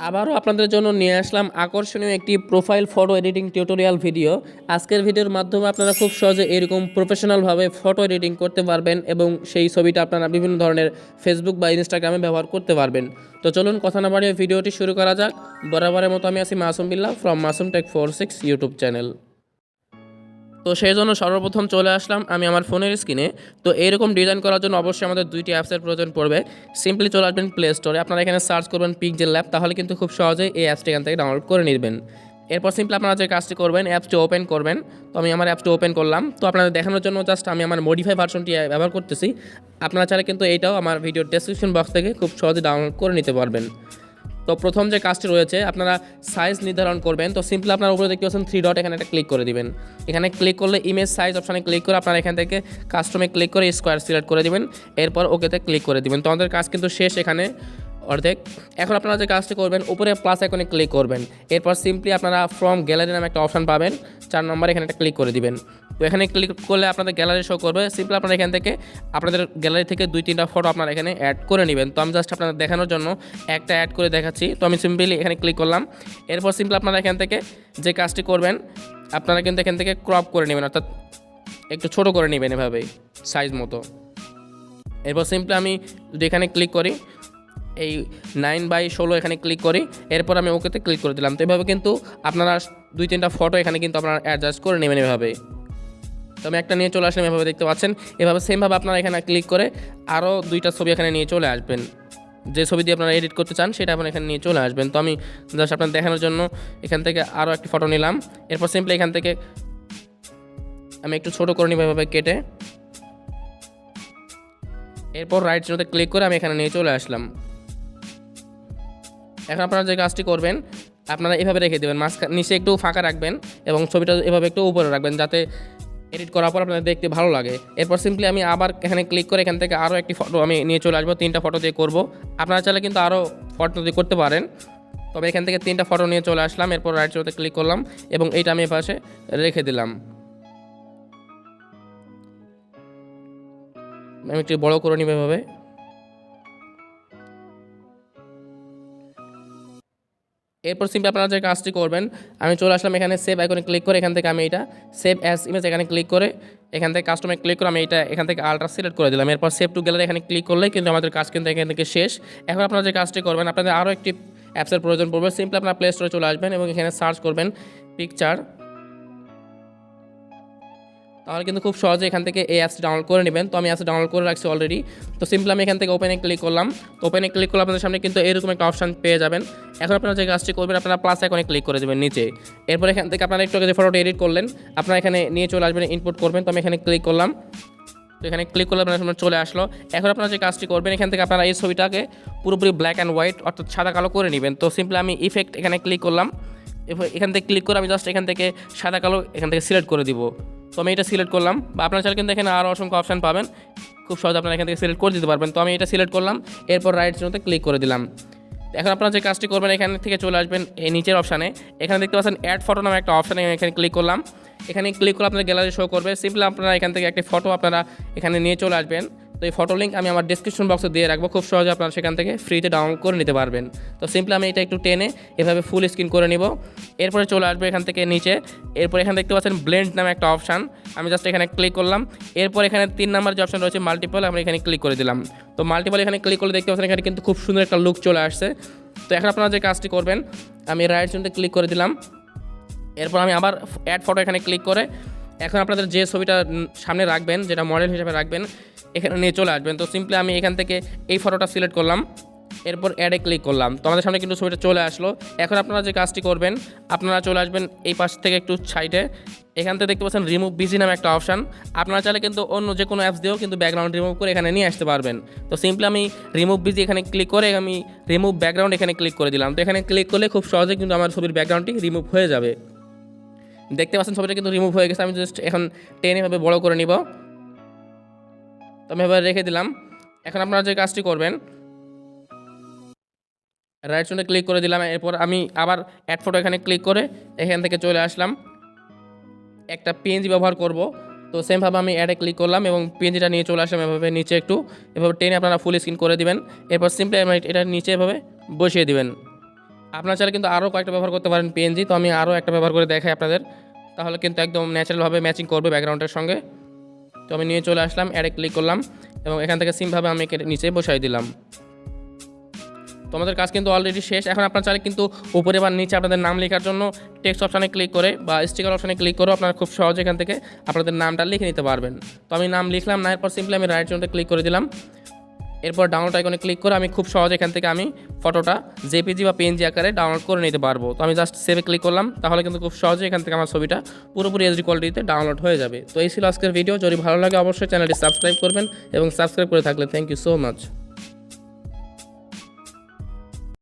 আবারও আপনাদের জন্য নিয়ে আসলাম আকর্ষণীয় একটি profile photo editing tutorial video আজকের ভিডিওর মাধ্যমে আপনারা খুব সহজে এরকম প্রফেশনালভাবে ফটো এডিটিং করতে পারবেন এবং সেই ছবিটা আপনারা বিভিন্ন ধরনের ফেসবুক বা ইনস্টাগ্রামে ব্যবহার করতে পারবেন। তো চলুন কথা না বাড়িয়ে ভিডিওটি শুরু করা যাক। বরাবরের মতো আমি আছি Masum Billah from Masum tech four six YouTube channel তো সেই জন্য সর্বপ্রথম চলে আসলাম আমি আমার ফোনের স্ক্রিনে। তো এইরকম ডিজাইন করার জন্য অবশ্যই আমাদের দুইটি অ্যাপসের প্রয়োজন পড়বে। সিম্পলি চলে আসবেন প্লে স্টোরে আপনারা এখানে সার্চ করবেন পিকজেল ল্যাব তাহলে কিন্তু খুব সহজেই এই অ্যাপসটি এখান থেকে ডাউনলোড করে নেবেন। এরপর সিম্পলি আপনারা যে কাজটি করবেন, অ্যাপসটি ওপেন করবেন। তো আমি আমার অ্যাপসটি ওপেন করলাম। তো আপনাদের দেখানোর জন্য জাস্ট আমি আমার মডিফাই ভার্সনটি ব্যবহার করতেছি। আপনারা চাইলে কিন্তু এইটাও আমার ভিডিও ডেসক্রিপশন বক্স থেকে খুব সহজে ডাউনলোড করে নিতে পারবেন। তো প্রথম যে কাজটি রয়েছে, আপনারা সাইজ নির্ধারণ করবেন। তো সিম্পলি আপনার উপরে দেখতে পাচ্ছেন থ্রি ডট এখানে একটা ক্লিক করে দিবেন। এখানে ক্লিক করলে ইমেজ সাইজ অপশানে ক্লিক করে আপনারা এখান থেকে কাস্টমে ক্লিক করে স্কোয়ার সিলেক্ট করে দিবেন। এরপর ওকেতে ক্লিক করে দিবেন। তো আমাদের কাজ কিন্তু শেষ এখানে অর্ধেক। এখন আপনারা যে কাজটি করবেন, উপরে প্লাস আইকনে ক্লিক করবেন। এরপর সিম্পলি আপনারা ফ্রম গ্যালারি নামে একটা অপশন পাবেন। চার নম্বরে এখানে একটা ক্লিক করে দিবেন। তো এখানে ক্লিক করলে আপনাদের গ্যালারি শো করবে। সিম্পল আপনারা এখান থেকে আপনাদের গ্যালারি থেকে দুই, তিনটা ফটো আপনারা এখানে অ্যাড করে নেবেন। তো আমি জাস্ট আপনাদের দেখানোর জন্য একটা অ্যাড করে দেখাচ্ছি। তো আমি সিম্পলি এখানে ক্লিক করলাম। এরপর সিম্পল আপনারা এখান থেকে যে কাজটি করবেন, আপনারা কিন্তু এখান থেকে ক্রপ করে নেবেন। অর্থাৎ একটু ছোট করে নেবেন এভাবেই সাইজ মতো। এরপর সিম্পলি আমি যদি এখানে ক্লিক করি, এই নাইন বাই ষোলো এখানে ক্লিক করি, এরপর আমি ওকেতে ক্লিক করে দিলাম। তো এভাবে কিন্তু আপনারা দুই, তিনটা ফটো এখানে কিন্তু আপনারা অ্যাডজাস্ট করে নেবেন এভাবে তো আমি একটা নিয়ে চলে আসলাম, এভাবে দেখতে পাচ্ছেন। এভাবে সেমভাবে আপনারা এখানে ক্লিক করে আরও দুইটা ছবি এখানে নিয়ে চলে আসবেন। যে ছবি দিয়ে আপনারা এডিট করতে চান, সেটা আপনারা এখানে নিয়ে চলে আসবেন। তো আমি জাস্ট আপনার দেখানোর জন্য এখান থেকে আরও একটি ফটো নিলাম। এরপর সিম্পলি এখান থেকে আমি একটু ছোটো করে নিব এভাবে কেটে। এরপর রাইট চিহ্নতে ক্লিক করে আমি এখানে নিয়ে চলে আসলাম। এখন আপনারা যে কাজটি করবেন, আপনারা এভাবে রেখে দেবেন। মাঝখান নিচে একটু ফাঁকা রাখবেন এবং ছবিটা এভাবে একটু উপরে রাখবেন যাতে এডিট করার পর আপনাদের দেখতে ভালো লাগে। এরপর সিম্পলি আমি আবার এখানে ক্লিক করে এখান থেকে আরও একটি ফটো আমি নিয়ে চলে আসব, তিনটা ফটো দিয়ে করব। আপনারা চাইলে কিন্তু আরও ফটো দিয়ে করতে পারেন। তবে এখান থেকে তিনটা ফটো নিয়ে চলে আসলাম, এরপর রাইট শোতে ক্লিক করলাম এবং এইটা আমি পাশে রেখে দিলাম। আমি একটু বড় করে নিব এভাবে। এরপর সিম্পলি আপনারা যে কাজটি করবেন, আমি চলে আসলাম এখানে সেভ আইকনে ক্লিক করে, এখান থেকে আমি এটা সেভ অ্যাস ইমেজ এখানে ক্লিক করে, এখান থেকে কাস্টমে ক্লিক করে আমি এটা এখান থেকে আল্ট্রা সিলেক্ট করে দিলাম। এরপর সেভ টু গ্যালারি এখানে ক্লিক করলে কিন্তু আমাদের কাজ কিন্তু এখান থেকে শেষ। এখন আপনারা যে কাজটি করবেন, আপনাদের আরও একটি অ্যাপসের প্রয়োজন পড়বে। সিম্পলি আপনারা প্লে স্টোরে চলে আসবেন এবং এখানে সার্চ করবেন পিকচার তাহলে কিন্তু খুব সহজে এখান থেকে এই অ্যাপসটি ডাউনলোড করে নেবেন। তো আমি অ্যাপসটি ডাউনলোড করে রাখছি অলরেডি তো সিম্পলি আমি এখান থেকে ওপেনে ক্লিক করলাম। তো ওপেনে ক্লিক করলে আপনাদের সামনে কিন্তু এরকম একটা অপশন পেয়ে যাবেন। এখন আপনারা যে কাজটি করবেন, আপনারা প্লাস আইকনে ক্লিক করে দেবেন নিচে। এরপর এখান থেকে আপনারা একটু যে ফটোটা এডিট করলেন, আপনারা এখানে নিয়ে চলে আসবেন ইনপুট করবেন। তো আমি এখানে ক্লিক করলাম। তো এখানে ক্লিক করলে আপনার সামনে চলে আসলো। এখন আপনারা যে কাজটি করবেন, এখান থেকে আপনারা এই ছবিটাকে পুরোপুরি ব্ল্যাক অ্যান্ড হোয়াইট অর্থাৎ সাদা কালো করে নেবেন। তো সিম্পলি আমি ইফেক্ট এখানে ক্লিক করলাম। এখান থেকে ক্লিক করে আমি জাস্ট এখান থেকে সাদা কালো এখান থেকে সিলেক্ট করে দিব। তো আমি এটা সিলেক্ট করলাম। বা আপনার চাইলে কিন্তু এখানে আরও অসংখ্য অপশান পাবেন। খুব সহজে আপনারা এখান থেকে সিলেক্ট করে দিতে পারবেন। তো আমি এটা সিলেক্ট করলাম। এরপর রাইট চিহ্নতে ক্লিক করে দিলাম। এখন আপনারা যে কাজটি করবেন, এখান থেকে চলে আসবেন এই নিচের অপশানে এখানে দেখতে পাচ্ছেন অ্যাড ফটো নামে একটা অপশানে আমি এখানে ক্লিক করলাম। এখানে ক্লিক করলে আপনার গ্যালারি শো করবে। সিম্পলি আপনারা এখান থেকে একটি ফটো আপনারা এখানে নিয়ে চলে আসবেন। তো এই ফটো লিঙ্ক আমি আমার ডিসক্রিপশন বক্সে দিয়ে রাখব। খুব সহজে আপনারা সেখান থেকে ফ্রিতে ডাউনলোড করে নিতে পারবেন। তো সিম্পলি আমি এটা একটু টেনে এভাবে ফুল স্ক্রিন করে নিব। এরপরে চলে আসবে এখান থেকে নিচে। এরপর এখানে দেখতে পাচ্ছেন ব্লেন্ড নামে একটা অপশান আমি জাস্ট এখানে ক্লিক করলাম। এরপর এখানে তিন নাম্বার যে অপশান রয়েছে মাল্টিপল আমি এখানে ক্লিক করে দিলাম। তো মাল্টিপল এখানে ক্লিক করলে দেখতে পাচ্ছেন এখানে কিন্তু খুব সুন্দর একটা লুক চলে আসছে। তো এখন আপনারা যে কাজটি করবেন, আমি রাইট চিহ্নতে ক্লিক করে দিলাম। এরপর আমি আবার অ্যাড ফটো এখানে ক্লিক করে। এখন আপনাদের যে ছবিটা সামনে রাখবেন, যেটা মডেল হিসেবে রাখবেন এখানে নিয়ে চলে আসবেন। তো সিম্পলি আমি এখান থেকে এই ফটোটা সিলেক্ট করলাম। এরপর অ্যাডে ক্লিক করলাম। তো আমাদের সামনে কিন্তু ছবিটা চলে আসলো। এখন আপনারা যে কাজটি করবেন, আপনারা চলে আসবেন এই পাশ থেকে একটু সাইডে এখান থেকে দেখতে পাচ্ছেন রিমুভ বিজি নামে একটা অপশান আপনারা চাইলে কিন্তু অন্য যে কোনো অ্যাপস দিয়েও কিন্তু ব্যাকগ্রাউন্ড রিমুভ করে এখানে নিয়ে আসতে পারবেন। তো সিম্পলি আমি রিমুভ বিজি এখানে ক্লিক করে আমি রিমুভ ব্যাকগ্রাউন্ড এখানে ক্লিক করে দিলাম। তো এখানে ক্লিক করলে খুব সহজে কিন্তু আমার ছবির ব্যাকগ্রাউন্ডটি রিমুভ হয়ে যাবে। দেখতে পাচ্ছেন ছবিটা কিন্তু রিমুভ হয়ে গেছে। আমি জাস্ট এখন টেনে এভাবে বড় করে নিব। তো আমি এবার রেখে দিলাম। এখন আপনারা যে কাজটি করবেন রাইট সাইডে ক্লিক করে দিলাম। এরপর আমি আবার অ্যাড ফটো এখানে ক্লিক করে এখান থেকে চলে আসলাম। একটা পিএনজি ব্যবহার করব। তো সেমভাবে আমি অ্যাডে ক্লিক করলাম এবং পিএনজিটা নিয়ে চলে আসলাম এভাবে নিচে একটু। এভাবে টেনে আপনারা ফুল স্ক্রিন করে দিবেন। এরপর সিম্পলি এটা নিচে এভাবে বসিয়ে দিবেন। আপনার চাইলে কিন্তু আরও কয়েকটা ব্যবহার করতে পারেন পিএনজি তো আমি আরও একটা ব্যবহার করে দেখাই আপনাদের। তাহলে কিন্তু একদম ন্যাচারালভাবে ম্যাচিং করবে ব্যাকগ্রাউন্ডের সঙ্গে। তো আমি নিয়ে চলে আসলাম অ্যাডে ক্লিক করলাম এবং এখান থেকে সিমভাবে আমি নিচে বসাই দিলাম। তো আমাদের কাজ কিন্তু অলরেডি শেষ। এখন আপনার চাইলে কিন্তু উপরে বা নিচে আপনাদের নাম লেখার জন্য টেক্সট অপশানে ক্লিক করে বা স্টিকার অপশানে ক্লিক করে আপনারা খুব সহজে এখান থেকে আপনাদের নামটা লিখে নিতে পারবেন। তো আমি নাম লিখলাম না এরপর সিম্পলি আমি রাইট জোনটা ক্লিক করে দিলাম। এরপর ডাউনলোড আইকনে ক্লিক করে আমি খুব সহজে এখান থেকে আমি ফটোটা জেপিজি বা পেনজি আকারে ডাউনলোড করে নিতে পারব। তো আমি জাস্ট সেভে ক্লিক করলাম, তাহলে কিন্তু খুব সহজে এখান থেকে আমার ছবিটা পুরোপুরি এইচডি কোয়ালিটিতে ডাউনলোড হয়ে যাবে। তো এই ছিল আজকের ভিডিও যদি ভালো লাগে অবশ্যই চ্যানেলটি সাবস্ক্রাইব করবেন এবং সাবস্ক্রাইব করে থাকলে। Thank you so much